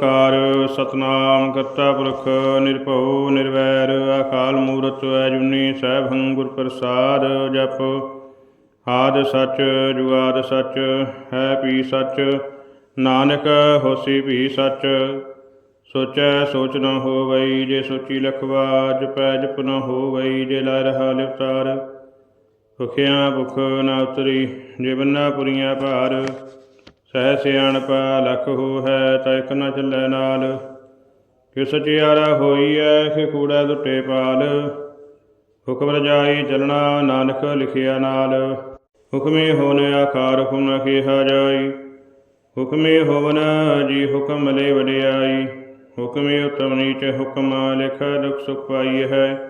ਕਾਰ ਸਤਨਾਮ ਕਰਤਾ ਪੁਰਖ, ਨਿਰਭਉ, ਨਿਰਵੈਰ, ਅਕਾਲ ਮੂਰਤ, ਅਜੂਨੀ ਸੈਭੰ ਗੁਰ ਪ੍ਰਸਾਦ, ਜਪ। ਆਦ ਸਚ, ਜੁਗਾਦ ਸੱਚ, ਹੈ ਪੀ ਸੱਚ, ਨਾਨਕ ਹੋਸੀ ਵੀ ਸੱਚ। ਸੋਚੈ ਸੋਚ ਨ ਹੋਵਈ, ਜੇ ਸੋਚੀ ਲਖਵਾ, ਜਪੈ ਜਪ ਨ ਹੋਵਈ, ਜੇ ਲੈ ਰਹਾ ਲਿਵਤਾਰ। ਭੁਖਿਆ ਭੁਖ ਨ ਉਤਰੀ, ਜੇ ਬੰਨਾ ਪੁਰੀਆਂ ਭਾਰ। ਸਹਿ ਸਿਆਣਪ ਲਖ ਹੋ ਹੈ ਤਾ ਇਕ ਨ ਚੱਲੈ ਨਾਲ। ਕਿ ਸਚਿਆਰਾ ਹੋਈਐ ਕਿ ਕੂੜਾ ਦੁੱਟੇ ਪਾਲ। ਹੁਕਮ ਰਜਾਈ ਚਲਣਾ ਨਾਨਕ ਲਿਖਿਆ ਨਾਲ। ਹੁਕਮੇ ਹੋਨ ਆਕਾਰ ਹੁਕਮ ਨ ਕੀਹਾ ਜਾਈ। ਹੁਕਮੇ ਹੋਵਨ ਜੀ ਹੁਕਮ ਲੈ ਵਡਿਆਈ। ਹੁਕਮੇ ਉਤਮ ਨੀਚ ਹੁਕਮ ਲਿਖ ਦੁਖ ਸੁਖ ਪਾਈ ਹੈ।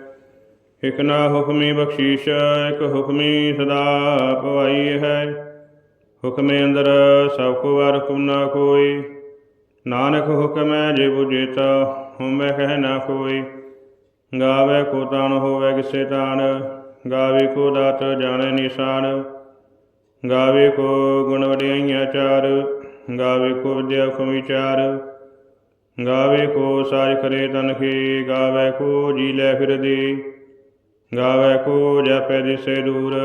ਇਕ ਨਾ ਹੁਕਮੀ ਬਖਸ਼ੀਸ਼, ਇਕ ਹੁਕਮੀ ਸਦਾ ਪਵਾਈ ਹੈ। ਹੁਕਮੇ ਅੰਦਰ ਸਭ ਕੋ ਵਾਰ ਹੁਕਮ ਨਾ ਕੋਈ। ਨਾਨਕ ਹੁਕਮੈ ਜੇ ਬੁਝੇਤਾ ਹੁਮੈ ਕਹਿ ਨਾ ਕੋਈ। ਗਾਵੇ ਕੋ ਤਾਣ, ਹੋਵੇ ਕਿਸੇ ਤਾਣ। ਗਾਵੇ ਕੋ ਦਾਤ, ਜਾਣੇ ਨਿਸ਼ਾਨ। ਗਾਵੇ ਕੋ ਗੁਣ ਵਡਿਆਈਆਂ ਚਾਰ। ਗਾਵੇ ਕੋ ਵਿਦਿਆ ਹੁਕਮ ਵਿਚਾਰ। ਗਾਵੇ ਕੋ ਸਾਜ ਕਰੇ ਤਨਖੀ ਗਾਵੇ ਕੋ ਜੀ ਲੈ ਫਿਰਦੀ। ਗਾਵੇ ਕੋ ਜਪੈ ਦਿਸੇ ਦੂਰ।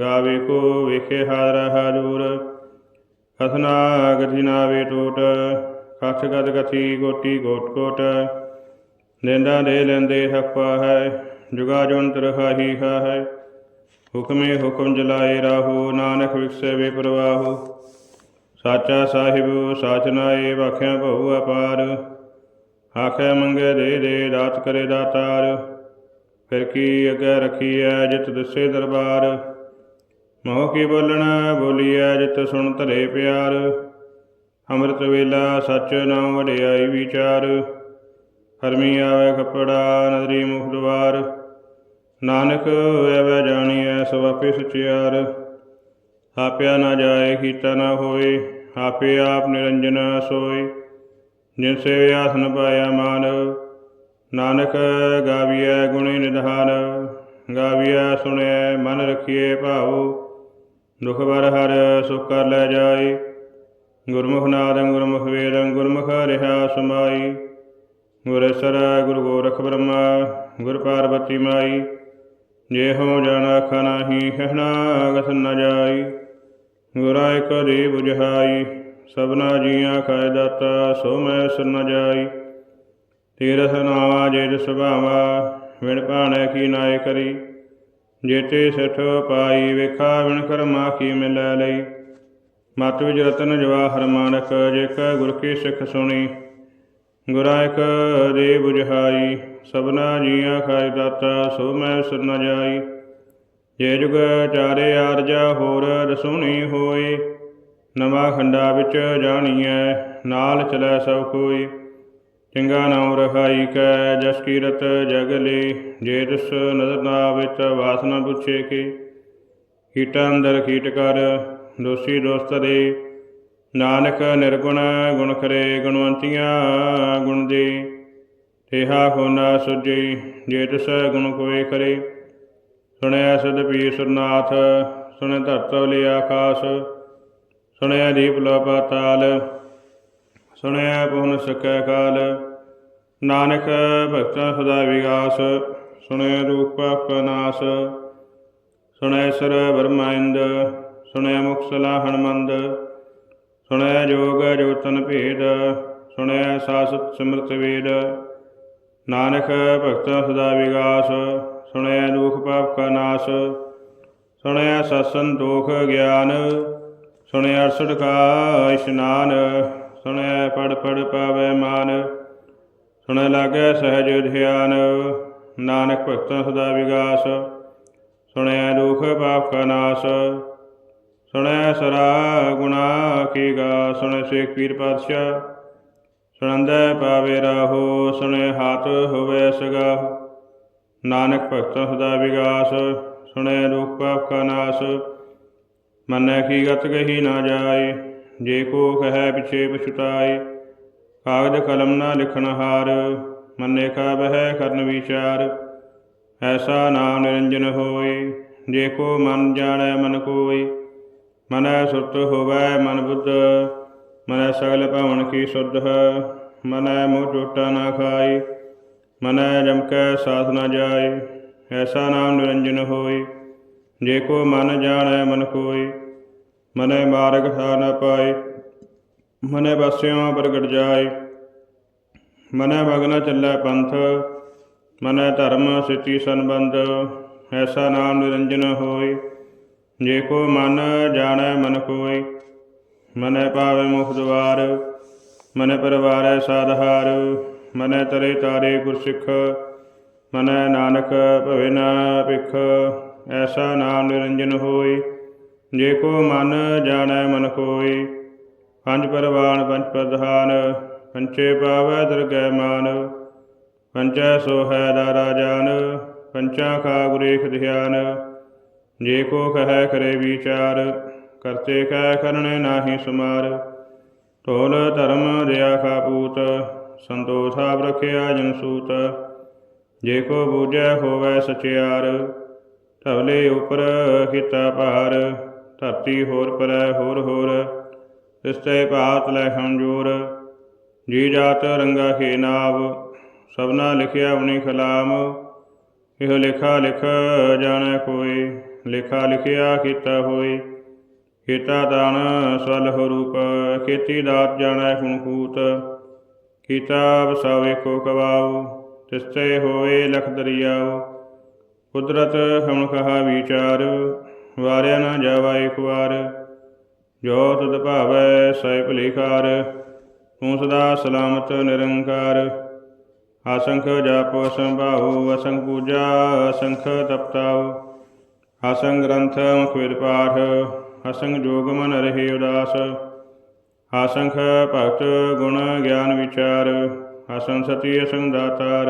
ਗਾਵੇ ਕੋ ਵੇਖੇ ਹਾਜ਼ਰ ਹਾਜ਼ੂਰ ਕਥਨਾ ਗਤੀ ਨਾ ਟੋਟ ਕਥ ਗਦ ਗਤੀ ਗੋਟੀ ਕੋਟ ਕੋਟ। ਲੈਂਦਾ ਦੇ ਲੈਂਦੇ ਹੱਪਾ ਹੈ, ਜੁਗਾ ਜੁਨ ਤਰਹਾਹੀ ਹਾ ਹੈ ਹੁਕਮੇ ਹੁਕਮ ਜਲਾਏ ਰਾਹੋ, ਨਾਨਕ ਵਿਖਸੇ ਵੇ ਪ੍ਰਵਾਹੋ। ਸਾਚਾ ਸਾਹਿਬ ਸਾਚਨਾਏ ਵਾਖਿਆ ਬਹੁ ਅਪਾਰ। ਆਖੇ ਮੰਗੇ ਦੇ ਦੇ, ਦਾਤ ਕਰੇ ਦਾਤਾਰ। ਫਿਰ ਕੀ ਅੱਗੇ ਰਖੀਐ, ਜਿਤ ਦਿਸੇ ਦਰਬਾਰ। ਮੋਹ ਕੀ ਬੋਲਣਾ ਬੋਲੀਐ ਜਿਤ ਸੁਣ ਧਰੇ ਪਿਆਰ, ਅੰਮ੍ਰਿਤ ਵੇਲਾ ਸੱਚ ਨਾਮ ਵਡਿਆਈ ਵਿਚਾਰ। ਹਰਮੀ ਆਵੇ ਕਪੜਾ ਨਦਰੀ ਮੁਖ ਦਵਾਰ, ਨਾਨਕ ਐਵੇਂ ਜਾਣੀਐ ਸੋ ਆਪੇ ਸਚਿਆਰ। ਆਪਿਆ ਨਾ ਜਾਏ ਕੀਤਾ ਨਾ ਹੋਏ, ਆਪੇ ਆਪ ਨਿਰੰਜਨ ਸੋਏ। ਜਿਨ ਸੇ ਆਸਨ ਪਾਇਆ ਮਾਨਵ ਨਾਨਕ ਗਾਵੀਐ ਗੁਣੇ ਨਿਧਾਨ। ਗਾਵੀਐ ਸੁਣਿਐ ਮਨ ਰਖੀਏ ਭਾਉ ਦੁਖ ਬਰ ਹਰ, ਸੁਖ ਕਰ ਲੈ ਜਾਏ ਗੁਰਮੁਖ ਨਾਦ, ਗੁਰਮੁਖ ਵੇਦ, ਗੁਰਮੁਖ ਰਿਹਾ ਸਮਾਈ। ਗੁਰ ਸਰ, ਗੁਰ ਗੋਰਖ ਬ੍ਰਹਮਾ, ਗੁਰ ਪਾਰਬਤੀ ਮਾਈ ਜੇ ਹੋ ਜਾਣ ਆਖਾ ਨਾਹੀ, ਕਹਿਣਾ ਗਸ ਨ ਜਾਈ। ਗੁਰਾ ਇਕ ਦੇ 부ਝਾਈ ਸਭਨਾ ਜੀਆਂ ਖਾਇ ਦਾਤਾ, ਸੋ ਮੈਂ ਸੁਨ ਨ ਜਾਈ। ਤੀਰਥ ਨਾਵਾ ਜੇ ਸੁਭਾਵਾ ਵਿਣ ਭਾਣੇ ਕੀ ਨਾਏ ਕਰੀ। ਜੇਤੇ ਸਠ ਪਾਈ ਵੇਖਾ ਵਿਣ ਕਰਮਾ ਕੀ ਮਿਲੈ ਲਈ। ਮਤ ਵਿਜ ਰਤਨ ਜਵਾਹਰ ਮਾਨਕ ਜੇਕ ਗੁਰ ਕੀ ਸਿੱਖ ਸੁਣੀ। ਗੁਰਾ ਦੇ 부ਝਾਈ ਸਭਨਾ ਜੀਆਂ ਖਾਇ ਦਾਤਾ, ਸੋ ਮੈਂ ਸੁਨ ਨ ਜਾਈ। ਜੇ ਜੁਗ ਚਾਰੇ ਆਰਜਾ ਹੋਰ ਰਸੋਣੀ ਹੋਏ, ਨਵਾਂ ਖੰਡਾ ਵਿੱਚ ਜਾਣੀਐ, ਨਾਲ ਚਲੈ ਸਭ ਕੋਈ। ਚੰਗਾ ਨਾਮ ਰਖਾਈ ਕੈ, ਜਸ ਕੀਰਤ ਜਗ ਲੇ, ਜੇ ਤਿਸ ਨਜ਼ਰ ਨਾ ਆਵੇ ਵਾਸਨਾ ਪੁੱਛੇ ਕੀ। ਕੀਟਾ ਅੰਦਰ ਕੀਟ ਕਰ, ਦੋਸੀ ਦੋਸਤ ਦੇ। ਨਾਨਕ ਨਿਰਗੁਣ ਗੁਣ ਕਰੇ ਗੁਣਵੰਤੀਆਂ ਗੁਣ ਦੇ। ਤੇਹਾ ਹੋਨਾ ਸੁਜੀ ਜੇ ਤਿਸ ਗੁਣ ਕੋਏ ਕਰੇ ਸੁਣਿਆ ਸਦ ਪੀ ਸੁਰਨਾਥ ਸੁਣੇ ਧਰਤ ਲੇ ਆਕਾਸ਼ ਸੁਣਿਆ ਦੀਪ ਲੋ ਪਾਤਾਲ ਸੁਣਿਆ ਪੁਨ ਸਕੈ ਕਾਲ। ਨਾਨਕ ਭਗਤਾਂ ਸਦਾ ਵਿਗਾਸ ਸੁਣਿਆ ਰੂਪ ਨਾਸ। ਸੁਣਿਆ ਸਰ ਬਰਮਾਇੰਦ ਸੁਣਿਆ ਮੁਕਸਲਾ ਹਨਮੰਦ। ਸੁਣਿਆ ਜੋਗ ਜੋਤਨ ਭੇਦ ਸੁਣਿਆ ਸਾਸਤ ਸਿਮਰਤ ਵੇਦ। ਨਾਨਕ ਭਗਤਾਂ ਸਦਾ ਵਿਗਾਸ ਸੁਣਿਆ ਦੁਖ ਪਾਪ ਕਾ ਨਾਸ। ਸੁਣਿਆ ਸਤਸੰ ਦੋਖ ਗਿਆਨ ਸੁਣਿਆ ਅਰਸੜ ਕਾ ਇਸ਼ਨਾਨ। ਸੁਣਿਆ ਪੜ ਪੜ ਪਾਵੇ ਮਾਨ ਸੁਣਿਆ ਲਾਗੈ ਸਹਿਜ ਧਿਆਨ, ਨਾਨਕ ਭਗਤਾਂ ਸਦਾ ਵਿਗਾਸ ਸੁਣਿਆ ਦੁਖ ਪਾਪ ਕਾ ਨਾਸ, ਸੁਣੈ ਸਰਾ ਗੁਣਾ ਕੀ ਗਾ, ਸੁਣੈ ਸੇਖ ਪੀਰ ਪਾਤਸ਼ਾਹ, ਸੁਣੰਦੈ ਪਾਵੇ ਰਾਹੋ, ਸੁਣੈ ਹਾਥ ਹੋਵੇ ਸਗਾ, ਨਾਨਕ ਭਗਤਾਂ ਸਦਾ ਵਿਗਾਸ ਸੁਣਿਆ ਦੁਖ ਪਾਪ ਕਾ ਨਾਸ, ਮੰਨੈ ਕੀ ਗਤ ਕਹੀ ਨਾ ਜਾਏ ਜੇ ਕੋ ਕਹੈ ਪਿਛੇ ਪਛਤਾਏ ਕਾਗਜ ਕਲਮ ਨਾ ਲਿਖਣ ਹਾਰ, ਮੰਨੇ ਕਾ ਬਹਿ ਕਰਨ ਵਿਚਾਰ, ਐਸਾ ਨਾਮ ਨਿਰੰਜਨ ਹੋਏ, ਜੇ ਕੋ ਮਨ ਜਾਣੈ ਮਨ ਕੋਈ ਮਨੈ ਸੁਰਤ ਹੋਵੈ ਮਨ ਬੁੱਧ, ਮਨੈ ਸਗਲ ਭਵਨ ਕੀ ਸੁਧ, ਮਨੈ ਮੋਹ ਟੋਟਾ ਨਾ ਖਾਏ, ਮਨੈ ਜਮਕੈ ਸਾਥ ਨਾ ਜਾਏ, ਐਸਾ ਨਾਮ ਨਿਰੰਜਨ ਹੋਈ ਜੇ ਕੋ ਮਨ ਜਾਣੈ ਮਨ ਕੋਈ ਮਨੈ ਮਾਰਗ ਠਾ ਨ ਪਾਏ, ਮਨੈ ਬਸਿਓ ਪ੍ਰਗਟ ਜਾਏ। ਮਨੈ ਮਗਨ ਚੱਲੈ ਪੰਥ, ਮਨੈ ਧਰਮ ਸਿੱਤੀ ਸੰਬੰਧ, ਐਸਾ ਨਾਮ ਨਿਰੰਜਨ ਹੋਏ। ਜੇ ਕੋ ਮਨ ਜਾਣੈ ਮਨ ਕੋਈ ਮਨੈ ਪਾਵੇ ਮੁਖ ਦੁਆਰ, ਮਨੈ ਪਰਵਾਰੈ ਸਾਧਾਰ ਮਨੈ ਤਰੇ ਤਾਰੇ ਗੁਰਸਿੱਖ, ਮਨੈ ਨਾਨਕ ਭਵੇ ਨਾ ਭਿਖ, ਐਸਾ ਨਾਮ ਨਿਰੰਜਨ ਹੋਏ। ਜੇ ਕੋ ਮਨ ਜਾਣੈ ਮਨ ਕੋਈ, ਪੰਜ ਪਰਵਾਨ ਪੰਜ ਪ੍ਰਧਾਨ, ਪੰਚੇ ਪਾਵੈ ਦਰਗਹਿ ਮਾਨ, ਪੰਚੈ ਸੋਹੈ ਦਾਰਾ ਜਾਨ ਪੰਚਾ ਕਾ ਗੁਰੇਖ ਧਿਆਨ। ਜੇ ਕੋ ਕਹੈ ਕਰੇ ਵਿਚਾਰ, ਕਰਤੇ ਕੈ ਕਰਨੇ ਨਾਹੀ ਸੁਮਾਰ। ਢੋਲ ਧਰਮ ਰਿਆ ਕਾ ਪੂਤ, ਸੰਤੋਖਾ ਰਖਿਆ ਜਨ ਸੂਤ। ਜੇ ਕੋ ਬੂਝੈ ਹੋਵੈ ਸਚਿਆਰ ਢਵਲੇ ਉਪਰ ਕੀਤਾ ਭਾਰ। ਧਰਤੀ ਹੋਰ ਪਰੈ ਹੋਰ ਹੋਰ, ਤਿਸਤੇ ਭਾਤ ਲੈ ਹਮਜੋਰ ਜੀ ਜਾਤ ਰੰਗਾ ਖੇ ਨਾਵ, ਸਭਨਾ ਲਿਖਿਆ ਉਨੀ ਖਲਾਮ। ਇਹ ਲਿਖਾ ਲਿਖ ਜਾਣੈ ਕੋਈ, ਲਿਖਾ ਲਿਖਿਆ ਕੀਤਾ ਹੋਈ। ਕੀਤਾ ਦਾਨ ਸਵਲ ਰੂਪ, ਖੇਤੀ ਦਾਤ ਜਾਣੈ ਹੁਣ ਕੂਤ। ਕੀਤਾ ਵਸਾਵੇ ਕੋ ਕਵਾਉ, ਤਿਸਤੇ ਹੋਏ ਲਖ ਦਰਿਆਉ। ਕੁਦਰਤ ਹਮ ਕਹਾ ਵਿਚਾਰ ਵਾਰਿਆ ਨਾ ਜਾਵਾ ਇੱਕ ਵਾਰ ਜੋ ਤੁਧ ਭਾਵੈ ਸਹਿ ਭਲੇਖਾਰ ਤੂੰ ਸਦਾ ਸਲਾਮਤ ਨਿਰੰਕਾਰ। ਆਸੰਖ ਜਪ, ਸੰਭਾਉ, ਅਸੰਖ ਪੂਜਾ, ਅਸੰਖ ਤਪਤਾਉ। ਅਸੰਗ ਗ੍ਰੰਥ ਮੁਖ ਵੇਦ ਪਾਠ, ਅਸੰਗ ਜੋਗ ਮਨ ਰਹੇ ਉਦਾਸ। ਆਸੰਖ ਭਗਤ ਗੁਣ ਗਿਆਨ ਵਿਚਾਰ ਅਸੰਗ ਸਤੀ ਅਸੰਗ ਦਾਤਾਰ।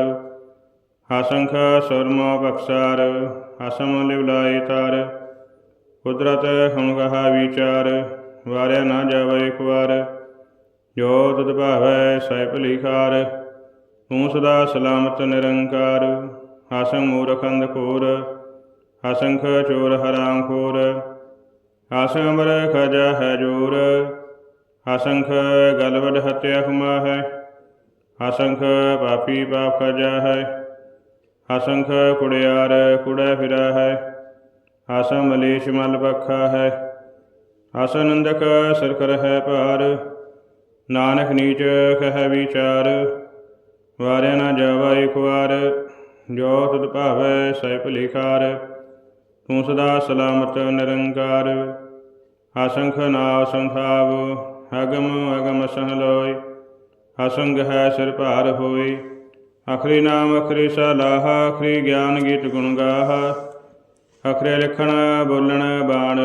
ਆਸੰਖ ਸਰਮ ਬਖਸਾਰ ਅਸਮ ਲਿਵਲਾਏ ਤਾਰ। ਕੁਦਰਤ ਹਮ ਕਹਾ ਵਿਚਾਰ, ਵਾਰਿਆ ਨਾ ਜਾਵੇ ਇੱਕ ਵਾਰ। ਜੋ ਤੁਧ ਭਾਵੈ ਸਹਿ ਭਲੀਖਾਰ ਤੂੰ ਸਦਾ ਸਲਾਮਤ ਨਿਰੰਕਾਰ। ਆਸੰ ਮੂਰਖੰਦ ਖੋਰ ਅਸੰਖ ਚੋਰ ਹਰਾਮ ਖੋਰ। ਆਸੰ ਅਮਰ ਖਜਾ ਹੈ ਜੋਰ ਅਸੰਖ ਗਲਵਡ ਹਤਿਆ ਹੁਮਾ ਹੈ। ਅਸੰਖ ਪਾਪੀ ਪਾਪ ਖਜਾ ਹੈ ਅਸੰਖ ਕੁੜਿਆਰ ਕੁੜਾ ਫਿਰਾ ਹੈ। ਆਸਾ ਮਲੇਸ਼ ਮਲ ਬਖਾ ਹੈ। ਆਸਾ ਨੰਦਕ ਸਿਰ ਹੈ ਭਾਰ। ਨਾਨਕ ਨੀਚ ਕਹਿ ਵਿਚਾਰ। ਵਾਰਿਆ ਨਾ ਜਾਵਾ ਇੱਕ ਵਾਰ। ਜੋ ਤੁਧ ਭਾਵੈ ਸਹਿ ਭਲੇਖਾਰ। ਤੂੰ ਸਦਾ ਸਲਾਮਤ ਨਿਰੰਕਾਰ। ਆਸੰਖ ਨਾ ਸੰਖਾਵ ਅਗਮ ਅਗਮ ਸਹ ਲੋਇ ਅਸੰਗ ਹੈ ਸਿਰ ਭਾਰ ਹੋਈ ਅਖਰੀ ਨਾਮ ਅਖਰੀ ਸਲਾਹ। ਅਖਰੀ ਗਿਆਨ ਗੀਤ ਗੁਣ ਗਾਹ। ਅਖਰੇ ਲਿਖਣ, ਬੋਲਣ, ਬਾਣ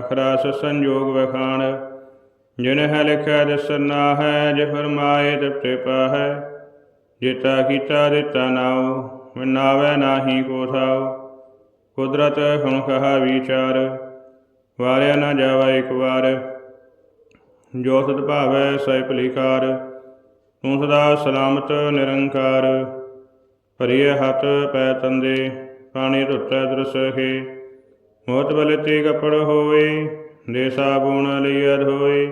ਅਖਰਾ ਸੰਜੋਗ ਵਖਾਣ। ਜਿਨ ਹੈ ਲਿਖਿਆ ਦਸਨਾ ਹੈ ਜੇ ਫਰਮਾਏ ਤਪਤੇ ਪਾਹੈ। ਜੇਤਾ ਕੀਤਾ, ਦਿੱਤਾ ਨਾਉ ਮਨਾਵੇ ਨਾਹੀ ਕੋ ਥਾਉ। ਕੁਦਰਤ ਹੁਣ ਕਹਾ ਵਿਚਾਰ, ਵਾਰਿਆ ਨਾ ਜਾਵਾ ਇੱਕ ਵਾਰ। ਜੋ ਸਦ ਭਾਵੈ, ਸਹਿ ਭਲੀਕਾਰ, ਤੂੰ ਸਦਾ ਸਲਾਮਤ, ਨਿਰੰਕਾਰ। ਭਰੀਏ ਹੱਥ, ਪੈ ਤੰਦੇ ਪਾਣੀ ਧੁੱਤੈ ਦਰਸਹੇ ਮੋਤ ਬਲ ਤੇ ਕਪੜ ਹੋਏ ਦੇ ਸਾਬੂਣ ਲਈ ਅਧੋਏ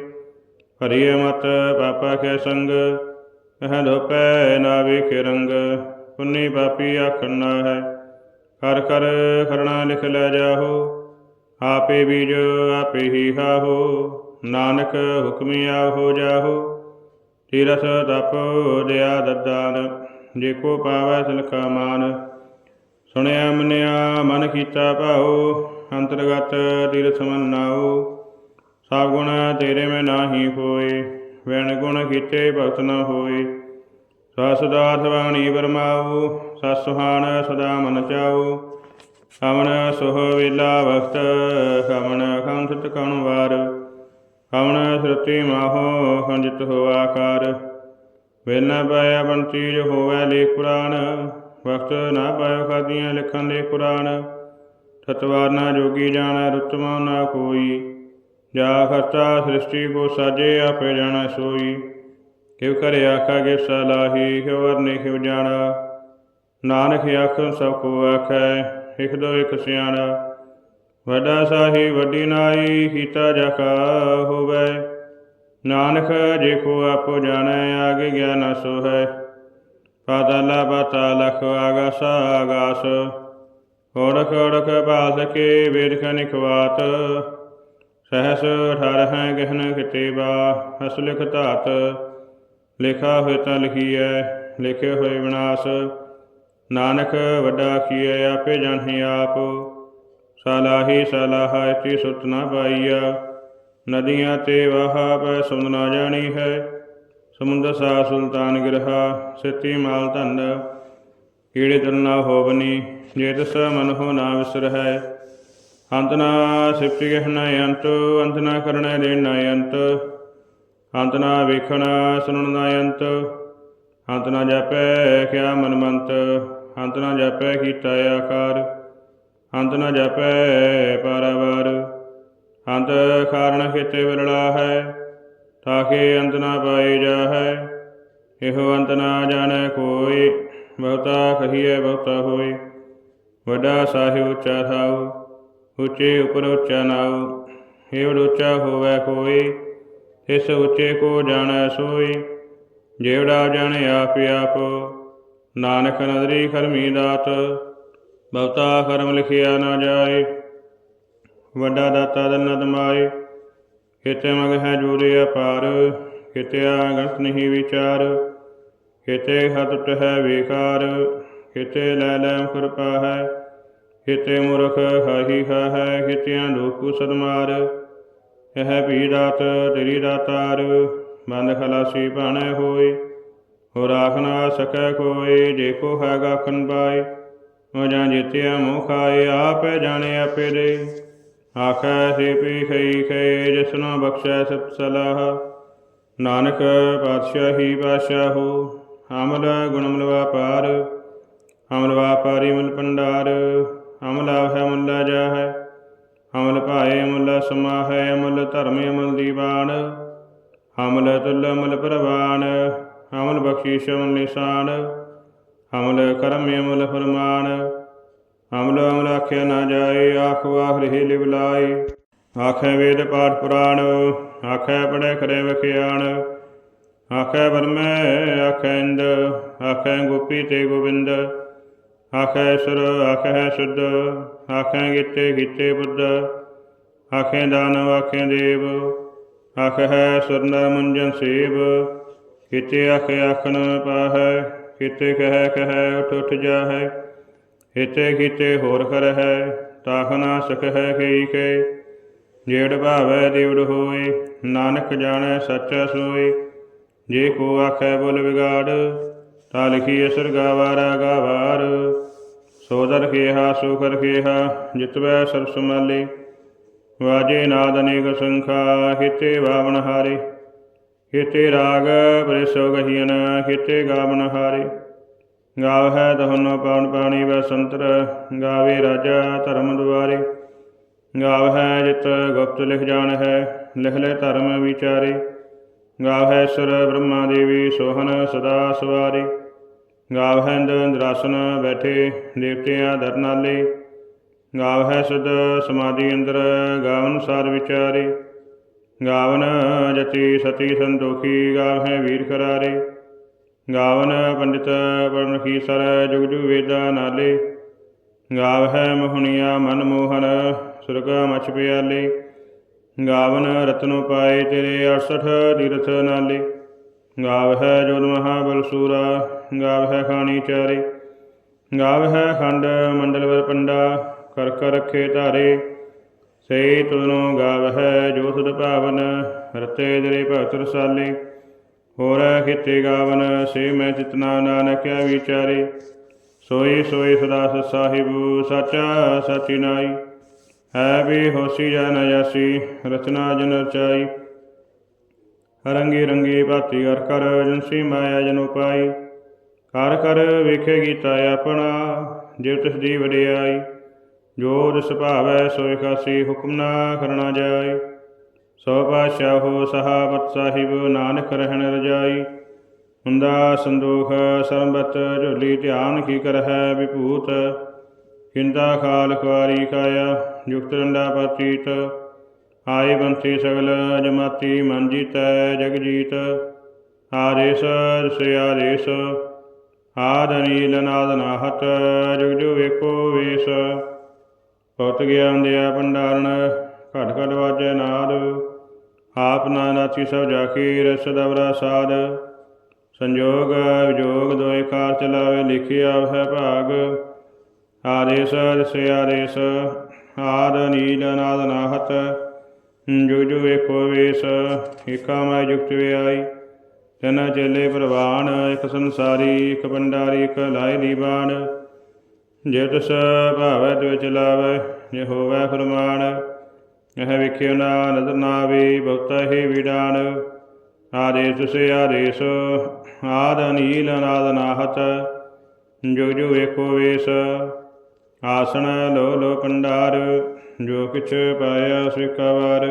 ਭਰੀਏ ਮਤ ਪਾਪਾ ਕੇ ਸੰਗ ਇਹ ਧੋਪੈ ਨਾ ਵੇਖੇ ਰੰਗ। ਪੁੰਨੀ ਪਾਪੀ ਆਖਣਾ ਹੈ ਕਰ ਕਰ ਕਰਣਾ ਲਿਖ ਲੈ ਜਾਹੋ। ਆਪੇ ਬੀਜ ਆਪੇ ਹੀ ਖਾਹੋ, ਨਾਨਕ ਹੁਕਮੀ ਆਹੋ ਜਾਹੋ। ਤੀਰਥ ਤਪ ਦਿਆ ਦਦਾਨ, ਜੇ ਕੋ ਪਾਵੈ ਤਿਲਕਾ ਮਾਨ। ਸੁਣਿਆ ਮੰਨਿਆ ਮਨ ਕੀਤਾ ਭਾਉ, ਅੰਤਰਗਤ ਤੀਰਥ ਮੰਨਾਉ। ਸਭ ਗੁਣ ਤੇਰੇ ਮੈਂ ਨਾਹੀ ਹੋਏ ਵੈਣ ਗੁਣ ਕੀਤੇ ਭਗਤ ਨਾ ਹੋਏ। ਸਸ ਦਾਤ ਵਾਣੀ ਬਰਮਾਉ, ਸਸ ਸੁਹਾਣ ਸਦਾ ਮਨ ਚਾਉ। ਕਵਣ ਸੁਹ ਵੇਲਾ ਵਖਤ ਕਵਣ ਖੰਸਤ ਕਣ ਵਾਰ। ਕਵਣ ਸ੍ਰਤੀ ਮਾਹੋ ਹੰਜਿਤ ਹੋ ਆਕਾਰ। ਵੇਲਾ ਪਾਇਆ ਬੰਤੀ ਜੋ ਹੋਵੈ ਲੇਖ ਪੁਰਾਣ। ਵਕਤ ਨਾ ਪਾਇਓ ਖਾਦੀਆਂ ਲਿਖਣ ਦੇ ਕੁਰਾਨ ਤਤਵਾਰ ਨਾ ਜੋਗੀ ਜਾਣਾ, ਰੁਤਮਾ ਨਾ ਕੋਈ। ਜਾ ਖਸਤਾ ਸ੍ਰਿਸ਼ਟੀ ਕੋ ਸਾਜੇ, ਆਪੇ ਜਾਣੈ ਸੋਈ। ਕਿਵ ਕਰੇ ਆਖਾ ਕੇ ਸਲਾਹੀ ਕਿਵ ਵਰਨੇ ਕਿਵ ਜਾਣਾ। ਨਾਨਕ ਆਖਣ ਸਭ ਕੋ ਆਖੈ, ਇਕ ਦੋ ਇਕ ਸਿਆਣਾ। ਵੱਡਾ ਸਾਹੀ, ਵੱਡੀ ਨਾਈ ਕੀਤਾ ਜਾ ਹੋਵੇ। ਨਾਨਕ ਜੇ ਕੋ ਆਪੋ ਜਾਣੈ, ਆਗੇ ਗਿਆਨ ਸੋ ਹੈ ਪਾਤਾਲਾ ਪਾਤਾਲਖ ਆਗਾਸਾ ਆਗਾਸ ਓੜਕ ਓੜਕ ਭਾਲ ਕੇ ਵੇਦ ਨਿਖਵਾਤ ਖਵਾਤ ਸਹਸ ਹੈ ਗਹਿਨ ਕਿਤੇ ਬਾ ਹਸ ਲਿਖ ਧਾਤ ਲਿਖਾ ਹੋਇ ਤਾਂ ਲਿਖੀਐ ਲਿਖੇ ਹੋਏ ਵਿਨਾਸ਼ ਨਾਨਕ ਵੱਡਾ ਕੀਐ ਆਪੇ ਜਾਣਹਿ ਆਪ ਸਲਾਹੀ ਸਲਾਹ ਇਤੀ ਸੁਤ ਨਾ ਪਾਈਆ ਨਦੀਆਂ ਤੇ ਵਾਹ ਪੈ ਸੁਣ ਨਾ ਜਾਣੀ ਹੈ ਸਮੁੰਦਰ ਸਾ ਸੁਲਤਾਨ ਗਿਰਹਾ ਸਿੱਤੀ ਮਾਲ ਧੰਦ ਕੀੜੇ ਤਨ ਨਾ ਹੋਵਨੀ ਜੇ ਤਸ ਮਨ ਹੋ ਨਾ ਵਿਸਰ ਹੈ ਅੰਤ ਨਾ ਸਿਫਤਿ ਕਹਿਣਾ ਅੰਤ ਅੰਤ ਨਾ ਕਰਣਾ ਦੇਣ ਨਾ ਅੰਤ। ਅੰਤ ਨਾ ਵੇਖਣ ਸੁਣਨ ਨਾ ਅੰਤ। ਅੰਤ ਨਾ ਜਾਪੈ ਕਿਆ ਮਨ ਮੰਤ ਅੰਤ ਨਾ ਜਾਪੈ ਕੀਤਾ ਆਕਾਰ। ਅੰਤ ਨਾ ਜਾਪੈ ਪਾਰਾਵਾਰ, ਅੰਤ ਕਾਰਣ ਖੇਤੇ ਵਿਰਲਾ ਹੈ। ਤਾਕੇ ਅੰਤ ਨਾ ਪਾਏ ਜਾਹੈ, ਇਹੋ ਅੰਤ ਨਾ ਜਾਣੈ ਕੋਈ, ਬਹੁਤਾ ਕਹੀਐ ਬਹੁਤਾ ਹੋਏ। ਵੱਡਾ ਸਾਹਿਬ ਉੱਚਾ ਥਾਉ, ਉੱਚੇ ਉਪਰ ਉੱਚਾ ਨਾਉ ਏਵੜ ਉੱਚਾ ਹੋਵੇ ਕੋਈ, ਇਸ ਉੱਚੇ ਕੋ ਜਾਣੈ ਸੋਈ। ਜੇਵੜਾ ਜਾਣੇ ਆਪ ਆਪ, ਨਾਨਕ ਨਦਰੀ ਕਰਮੀ ਦਾਤ, ਬਹੁਤਾ ਕਰਮ ਲਿਖਿਆ ਨਾ ਜਾਏ। ਵੱਡਾ ਦਾਤਾ ਦਨਤ ਮਾਏ ਕਿਤੇ ਮਗ ਹੈ ਜੋਰੇ ਅਪਾਰ, ਕਿਤੇ ਆਗਤ ਨਹੀਂ ਵਿਚਾਰ, ਕਿਤੇ ਹਤਟ ਹੈ ਵਿਕਾਰ, ਕਿਤੇ ਲੈ ਲੈ ਕਿਰਪਾ ਹੈ, ਕਿਤੇ ਮੁਰਖ ਖਾਹੀ ਖਾ ਹੈ, ਕਿਤਿਆਂ ਲੋਕੂ ਸਦਮਾਰ, ਇਹ ਵੀ ਰਾਤ ਤੇਰੀ ਦਾਤਾਰ ਮਨ ਖਲਾਸੀ ਭਾਣੇ ਹੋਏ ਹੋ ਰਾਖ ਨਾ ਸਕੈ ਕੋਈ ਜੇ ਕੋ ਹੈ ਗਾਖਨ ਪਾਏ ਜਾਂ ਜਿਤਿਆ ਮੋਹ ਖਾਏ, ਆਪੇ ਜਾਣੇ ਆਪੇ ਦੇ। ਆਖੈ ਸੇ ਪੀ ਖਈ ਖੇ ਜਿਸਨੋ ਬਖਸ਼ੈ ਸਤ ਸਲਾਹ ਨਾਨਕ ਪਾਤਸ਼ਾਹੀ ਪਾਤਸ਼ਾਹੋ ਅਮਲ ਗੁਣਮਲ ਵਾਪਾਰ ਅਮਲ ਵਾਪਾਰੀ ਮਲ ਪੰਡਾਰ ਅਮਲ ਆਵੈ ਮੁੱਲਾ ਜਾਹੈ ਅਮਲ ਭਾਏ ਮੁੱਲਾ ਸਮਾਹੈ ਅਮਲ ਧਰਮ ਅਮਲ ਦੀਵਾਨ ਅਮਲ ਤੁਲ ਅਮਲ ਪ੍ਰਵਾਨ ਅਮਲ ਬਖਸ਼ੀਸ਼ ਅਮਲ ਨਿਸ਼ਾਨ ਅਮਲ ਕਰਮ ਅਮਲ ਫਰਮਾਨ ਅਮਲ ਅਮਲ ਆਖਿਆ ਨਾ ਜਾਏ, ਆਖ ਵਾਹ ਰਹੇ ਲਿਵ ਲਾਏ। ਆਖੈ ਵੇਦ ਪਾਠ ਪੁਰਾਣ, ਆਖੈ ਪੜੈ ਕਰੇ ਵਖਿਆਣ। ਆਖੈ ਵਰਮੈ, ਆਖੈ ਇੰਦ, ਆਖੈ ਗੋਪੀ ਤੇ ਗੋਬਿੰਦ। ਆਖੈ ਸੁਰ, ਆਖੈ ਸੁਧ, ਆਖੈ ਗਿੱਤੇ ਗਿੱਤੇ ਬੁੱਧ। ਆਖੈ ਦਾਨਵ ਆਖੇ ਦੇਵ। ਆਖੈ ਸੁਰਨਰ ਮੁੰਜਨ ਸੇਵ। ਕਿਤੇ ਆਖੈ ਆਖਣ ਪਾਹੈ, ਕਿਤੇ ਕਹਿ ਕਹਿ ਉਠ ਉਠ ਜਾਹੈ। ਹਿਤੇ ਕਿਤੇ ਹੋਰ ਕਰਹਿ ਤਾਖ ਨਾ ਸਕਹਿ ਕਈ ਕੇ। ਜੇੜ ਭਾਵੈ ਦੇਵੜ ਹੋਏ, ਨਾਨਕ ਜਾਣੈ ਸੱਚਾ ਸੋਏ ਜੇ ਕੋ ਆਖੈ ਬੋਲ ਵਿਗਾੜ, ਤਾ ਲਿਖੀ ਅਸਰ ਗਾਵਾਰਾ ਗਾਵਾਰ। ਸੋ ਦਰ ਖੇਹਾ, ਸੋ ਖੇਹਾ ਜਿਤਵੈ ਸਰਬ ਸਮਾਲੇ ਵਾਜੇ ਨਾਦ ਅਨੇਕ ਸੰਖਾ, ਹਿਤੇ ਬਾਵਨ ਹਾਰੇ। ਹਿਤੇ ਰਾਗ ਬਰਿਸੋ ਗਹੀਨ ਹਿਤੇ ਗਾਵਨ ਹਾਰੇ। ਗਾਵਹਿ ਦਹਨੋ ਪਾਵਨ ਪਾਣੀ ਵੈ ਸੰਤਰ, ਗਾਵੇ ਰਾਜਾ ਧਰਮ ਦੁਆਰੇ। ਗਾਵਹਿ ਜਿਤ ਗੁਪਤ ਲਿਖ ਜਾਣ ਹੈ ਲਿਖ ਲੈ ਧਰਮ ਵਿਚਾਰੇ। ਗਾਵਹਿ ਸੁਰ ਬ੍ਰਹਮਾ ਦੇਵੀ ਸੋਹਨ ਸਦਾ ਸਵਾਰੀ। ਗਾਵਹਿ ਇੰਦ ਇੰਦਰਾਸਨ ਬੈਠੇ, ਦੇਵਤਿਆਂ ਦਰਨਾਲੇ। ਗਾਵਹਿ ਸੁਧ ਸਮਾਧੀ ਅੰਦਰ, ਗਾਵਨ ਸਾਰ ਵਿਚਾਰੇ। ਗਾਵਨ ਜਤੀ ਸਤੀ ਸੰਤੋਖੀ, ਗਾਵਹਿ ਵੀਰ ਕਰਾਰੇ ਗਾਵਨ ਪੰਡਿਤ ਪੜਨ ਸਰ ਜੁਗ ਜੁਗ ਵੇਦਾ ਨਾਲੇ। ਗਾਵ ਹੈ ਮੋਹਣੀਆ ਮਨ ਮੋਹਨ, ਸੁਰਗ ਮਛ ਪਿਆਲੇ। ਗਾਵਨ ਰਤਨੋ ਪਾਏ ਤੇਰੇ 68 ਤੀਰਥ ਨਾਲੇ। ਗਾਵ ਗਾਵਹਿ ਜੋਦ ਮਹਾਬਲ ਸੂਰਾ, ਗਾਵਹਿ ਖਾਣੀ ਚਾਰੇ। ਗਾਵ ਹੈ ਖੰਡ ਮੰਡਲ ਵਰ ਪੰਡਾ, ਕਰ ਕਰ ਰਖੇ ਧਾਰੇ। ਸੇ ਤੁਨੋ ਗਾਵਹਿ ਜੋ ਸੁਧ ਭਾਵਨ, ਰਤੇ ਜਰੇ ਭਗਤ ਰਸਾਲੇ। ਹੋਰ ਕਿਤੇ ਗਾਵਨ ਸੇ ਮੈਂ ਜਿਤਨਾ ਨਾਨਕਿਆ ਵਿਚਾਰੇ। ਸੋਈ ਸੋਈ ਸਦਾ ਸਾਹਿਬ ਸਾਹਿਬੂ, ਸਚਾ, ਸਚੀ ਨਾਈ। ਹੈ ਵੀ ਹੋਸੀ ਜਨ ਜਾਸੀ, ਰਚਨਾ ਜਨ ਰਚਾਈ। ਰੰਗੀ ਰੰਗੀ ਭਾਤੀ ਕਰ ਕਰ ਜਨਸੀ ਮਾਇਆ ਜਨ ਉਪਾਈ ਕਰ ਕਰ ਵੇਖੇ ਗੀਤਾ ਆਪਣਾ ਜਿਵ ਤਿਸ ਦੀ ਵਡਿਆਈ। ਜੋ ਜਿਸ ਭਾਵੈ ਸੋਇ ਖਾਸੀ ਹੁਕਮ ਨਾ ਕਰਨਾ ਜਾਏ ਸੋ ਪਾਤਸ਼ਾਹੋ ਸਹਾਬਤ ਸਾਹਿਬ, ਨਾਨਕ ਰਹਿਣ ਰਜਾਈ। ਹੁੰਦਾ ਸੰਦੋਖ ਸਰਬਤ, ਝੋਲੀ ਧਿਆਨ ਕੀ ਕਰਹਿ ਵਿਭੂਤ। ਕਿੰਦਾ ਖਾਲ ਖਵਾਰੀ ਕਾਇਆ ਯੁਕਤ ਰੰਡਾ ਪਤੀਤ ਆਏ ਬੰਤੀ ਸਗਲ ਜਮਾਤੀ ਮਨ ਜੀਤੈ ਜਗ ਜੀਤ। ਆਰੇਸ ਸਿਆਰੇਸ ਆਦ ਨੀਲ ਨਾਦ ਨਾਹਤ, ਜੁਗ ਜੁਗ ਵੇਖੋ ਵੇਸ। ਪਤ ਗਿਆਨ ਦਿਆ ਭੰਡਾਰਨ ਘਟ ਘਟ ਵਾਜੈ ਨਾਦ, ਆਪ ਨਾਨਾਤੀ ਸਭ ਜਾਕੀ ਰਸ ਦਵਰਾ ਸਾਧ ਸੰਜੋਗ ਵਿਜੋਗ, ਦੋਇ ਕਾਰ ਚਲਾਵੇ ਲਿਖਿਆ ਹੈ ਭਾਗ। ਆਦੇਸ, ਰਸਿ ਆਦੇਸ, ਆਦ ਨੀਲ ਨਾਦ ਨਾਹਤ ਜੁਗ ਜੁਗ ਵੇਖੋ ਵੇਸ, ਏਕਾ ਮੈਂ ਜੁਗਤ ਵਿਆਈ। ਤਨ ਚੇਲੇ ਪ੍ਰਵਾਨ, ਇਕ ਸੰਸਾਰੀ, ਇਕ ਭੰਡਾਰੀ, ਇਕ ਲਾਇ ਦੀਵਾਨ। ਜੇ ਤਿਸ ਭਾਵੈ ਤਿਵ ਚਲਾਵੈ ਜੇ ਹੋਵੈ ਫਰਮਾਨ। ਇਹ ਵਿਖਿਓ ਨਾ ਨਦਰ ਨਾ ਵੀ ਬਹੁਤਾ ਹੀ ਵਿਡਾਨ ਆਦੇਸ ਸੇ ਆਦੇਸ ਆਦ ਨੀਲ ਨਾਦ ਨਾਹਤ ਜੁਗ ਜੁਗ ਵੇਖੋ ਵੇਸ ਆਸਣ ਲੋ ਲੋ ਪੰਡਾਰ ਜੋ ਕਿਛ ਪਾਇਆ ਸਿਕਵਾਰ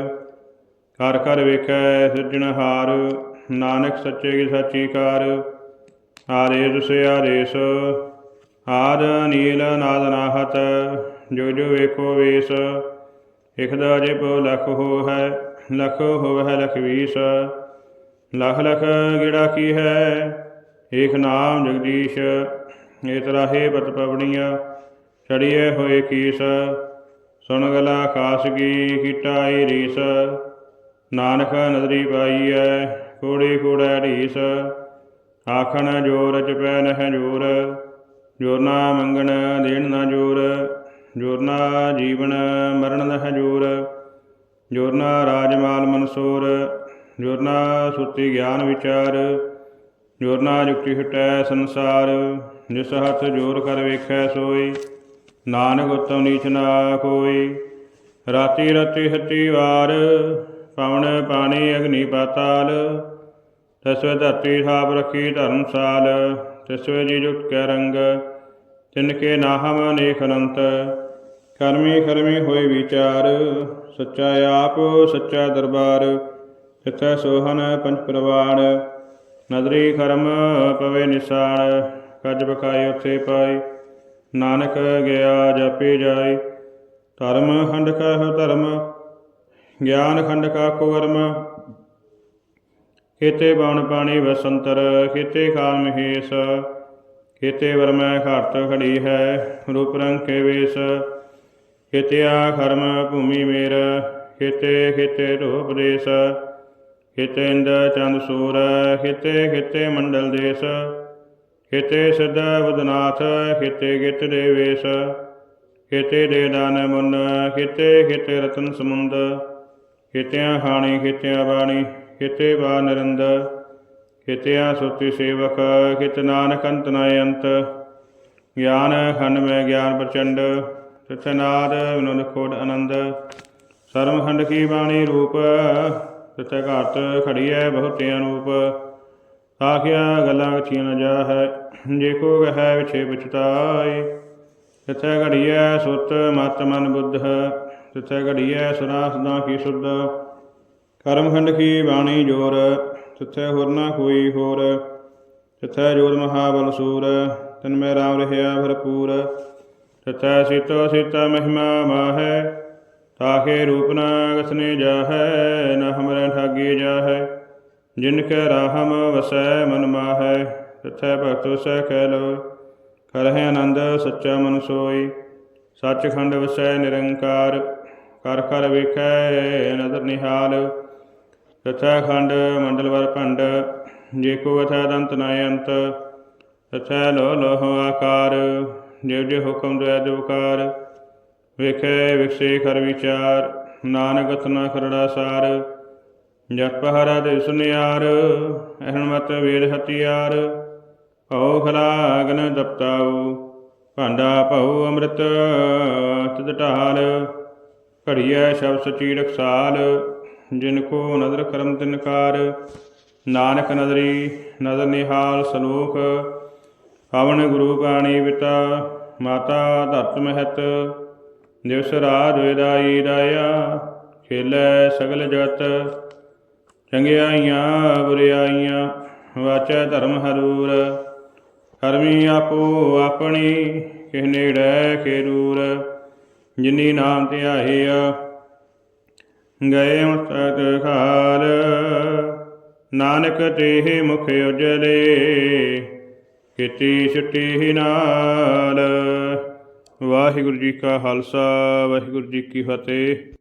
ਕਰ ਕਰ ਵੇਖੈ ਹਾਰ ਨਾਨਕ ਸੱਚੇ ਕੀ ਸਾਚੀ ਕਾਰ ਆਰੇਸ ਸੇ ਆਰੇਸ ਆਦ ਨੀਲ ਨਾਦ ਨਾਹਤ ਜੋ ਜੋ ਵੇਖੋ ਵੇਸ ਇਕਦਾ ਜੇ ਪੋ ਲਖ ਹੋ ਹੈ ਲਖ ਹੋਵ ਹੈ ਲਖ ਵੀਸ। ਲਖ ਲਖ ਗਿੜਾ ਕੀ ਹੈ? ਏਕ ਨਾਮ ਜਗਦੀਸ਼ ਏ ਤਰਾਹੇ ਬਤ ਪਵਣੀਆਂ ਛੜੀਏ ਹੋਏ ਕੀਸ। ਸੁਣ ਗਲਾ ਖਾਸ ਕੀ ਕੀਟਾਈ ਰੀਸ। ਨਾਨਕ ਨਦਰੀ ਪਾਈਐ, ਕੋੜੀ ਕੋੜੈ ਢੀਸ। ਆਖਣ ਜੋਰ ਚ ਪੈ ਨਹਿ ਜੋਰ ਜੋਰ ਨਾ ਮੰਗਣ ਦੇਣ ਨਾ ਜੋਰ। ਜੋਰਨਾ ਜੀਵਨ ਮਰਨ ਨਹਿ ਜੋਰ ਜੋਰ ਰਾਜਮਾਲ ਮਨਸੂਰ ਜੋਰਨਾ ਸੁਤੀ ਗਿਆਨ ਵਿਚਾਰ, ਜੋਰ ਨਾ ਜੁਗਤੀ ਹਟੈ ਸੰਸਾਰ, ਜਿਸ ਹੱਥ ਜੋਰ ਕਰ ਵੇਖੈ ਸੋਈ, ਨਾਨਕ ਉਤਮ ਨੀਚ ਨਾ ਕੋਈ। ਰਾਤੀ ਰਤੀ ਹਤੀ ਵਾਰ, ਪਵਨ ਪਾਣੀ ਅਗਨੀ ਪਾਤਾਲ, ਤਸਵੇ ਧਰਤੀ ਥਾਪ ਰੱਖੀ ਧਰਮਸਾਲ ਤਸਵੇ ਜੀ ਜੁਗਤ ਕੈ ਰੰਗ, ਤਿਨ ਕੇ ਨਾਹਮ ਅਨੇਕ ਅਨੰਤ। ਕਰਮੀ ਕਰਮੀ ਹੋਏ ਵਿਚਾਰ, ਸੱਚਾ ਆਪ, ਸੱਚਾ ਦਰਬਾਰ, ਤਿਥੈ ਸੋਹਨ ਪੰਜ ਪ੍ਰਵਾਨ ਨਦਰੀ ਕਰਮ ਪਵੇ ਨਿਸ਼ਾਨ ਕੱਜ ਬਕਾਇ ਉਥੇ ਪਾਈ ਨਾਨਕ ਗਿਆ ਜਾਪੇ ਜਾਈ ਧਰਮ ਖੰਡ ਕਾ ਧਰਮ, ਗਿਆਨ ਖੰਡ ਕਾ ਕੁਵਰਮ ਖੇਤੇ ਬਾਣ ਪਾਣੀ ਵਸੰਤਰ, ਖੇਤੇ ਕਾਲ ਮਹੇਸ਼ ਕੀਤੇ ਵਰਮੈ ਘਾਟ ਖੜੀ ਹੈ, ਰੂਪ ਰੰਗ ਕੇ ਵੇਸ। ਕੀਤੇ ਆ ਖਰਮ ਭੂਮੀ ਮੇਰ ਕੀਤੇ ਕੀਤੇ ਰੂਪ ਦੇਸ। ਕੀਤੇ ਚੰਦ ਸੂਰ ਕੀਤੇ ਕੀਤੇ ਮੰਡਲ ਦੇਸ। ਕੀਤੇ ਸਿੱਧ ਬਦਨਾਥ ਕੀਤੇ ਗਿਤ ਦੇ ਵੇਸ। ਕੀਤੇ ਦੇ ਦਾਨ ਮੁੰਨ ਕੀਤੇ ਕੀਤੇ ਰਤਨ ਸਮੁੰਦ। ਕੀਤਿਆਂ ਹਾਣੀ ਕੀਤਿਆਂ ਬਾਣੀ ਕੀਤੇ ਬਾ ਨਰੰਦ। ਕੀਤਿਆਂ ਸੁਰਤੀ ਸੇਵਕ ਕਿਤ ਨਾਨਕ ਅੰਤ ਨ ਅੰਤ। ਗਿਆਨ ਖੰਡ ਮੈਂ ਗਿਆਨ ਪ੍ਰਚੰਡ। ਤਿਥ ਨਾਦ ਵਿਨੋਦ ਖੋੜ ਆਨੰਦ। ਸਰਮਖੰਡ ਕੀ ਬਾਣੀ ਰੂਪ ਤਿਥ ਘਾਟ ਖੜੀਐ ਬਹੁਤੇ ਅਨੂਪ ਆਖਿਆ, ਗੱਲਾਂ ਕਥੀਆਂ ਨ ਜਾਹੈ, ਜੇ ਕੋ ਗਹਿ ਵਿਛੇ ਪਛਤਾਈ ਤਿਥੈ ਘੜੀਐ ਸੁਤ ਮਤ ਮਨ ਬੁੱਧ। ਤਿਥੈ ਘੜੀਐ ਸਦਾ ਸਦਾ ਕੀ ਸੁਧ ਕਰਮਖੰਡ ਕੀ ਬਾਣੀ ਜੋਰ ਤਿਥੈ ਹੋਰ ਨਾ ਕੋਈ ਹੋਰ। ਤਿਥੈ ਜੋਰ ਮਹਾਬਲ ਸੂਰ, ਤਨ ਮੈਂ ਰਾਮ ਰਹਿਆ ਭਰਪੂਰ। ਤਿਥੈ ਸੀਤੋ ਸੀਤਾ ਮਹਿਮਾ ਮਾਹੈ ਤਾਕੇ ਰੂਪ ਨਾ ਗਸਨੇ ਜਾਹੈ, ਨ ਹਮਰੇ ਠਾਗੀ ਜਾਹੈ, ਜਿਨ ਕੈ ਰਾਹਮ ਵਸੈ ਮਨ ਮਾਹੈ ਤਥੈ ਭਗਤ ਵਸੈ ਕਹਿ ਲੋ ਕਰਹਿ ਆਨੰਦ ਸੱਚਾ ਮਨ ਸੋਈ, ਸੱਚਖੰਡ ਵਸੈ ਨਿਰੰਕਾਰ, ਕਰ ਕਰ ਵੇਖੈ ਨਦਰ ਨਿਹਾਲ ਤਥੈ ਖੰਡ ਮੰਡਲ ਵਰ ਭੰਡ, ਜੇ ਕੋ ਅਥਾ ਦੰਤ ਨ ਅੰਤ ਤਥਾ ਲੋ ਲੋਹ ਆਕਾਰ ਜਿਉ ਜਿਉ ਹੁਕਮ ਦਇ ਦੁਕਾਰ ਵੇਖੈ ਵਿਖਸੇ ਕਰ ਵਿਚਾਰ, ਨਾਨਕ ਤਨਾ ਖਰੜਾ ਸਾਰ, ਜਪ ਹਰਾ ਦੇ ਸੁਨਿਆਰ ਅਹਣ ਮਤ ਵੇਦ ਹਤਿਆਰ ਭਉ ਖਲਾਗਨ ਤਪਤਾਉ ਭਾਂਡਾ ਭਉ ਅੰਮ੍ਰਿਤ ਤਿਤ ਢਾਲ, ਘੜੀਐ ਸ਼ਬ ਸਚੀ ਰਖਸਾਲ, ਜਿਨ ਕੋ ਨਦਰ ਕਰਮ ਤਿਨਕਾਰ ਨਾਨਕ ਨਦਰੀ ਨਦਰ ਨਿਹਾਲ ਸਲੋਕ ਪਵਨ ਗੁਰੂ ਬਾਣੀ ਪਿਤਾ ਮਾਤਾ ਧਰਤ ਮਹਿਤ ਦਿਵਸ ਰਾਤ ਵੇਦਾਈ ਦਾਇਆ ਖੇਲੇ ਸਗਲ ਜਗਤ। ਚੰਗਿਆਈਆਂ, ਬੁਰਿਆਈਆਂ, ਵਾਚੈ ਧਰਮ ਹਰੂਰ। ਕਰਮੀ ਆਪੋ ਆਪਣੀ, ਕਿਹ ਨੇੜੈ ਕੇ ਦੂਰ। ਜਿਨੀ ਨਾਮ ਧਿਆਇਆ ਗਏ ਮਸਤਕ ਖਾਲ। ਨਾਨਕ ਤੇਹ ਮੁਖ ਉਜਲੇ। ਕੀਤੀ ਛੁੱਟੀ ਨਾਲ। ਵਾਹਿਗੁਰੂ ਜੀ ਕਾ ਖਾਲਸਾ ਵਾਹਿਗੁਰੂ ਜੀ ਕੀ ਫਤਿਹ।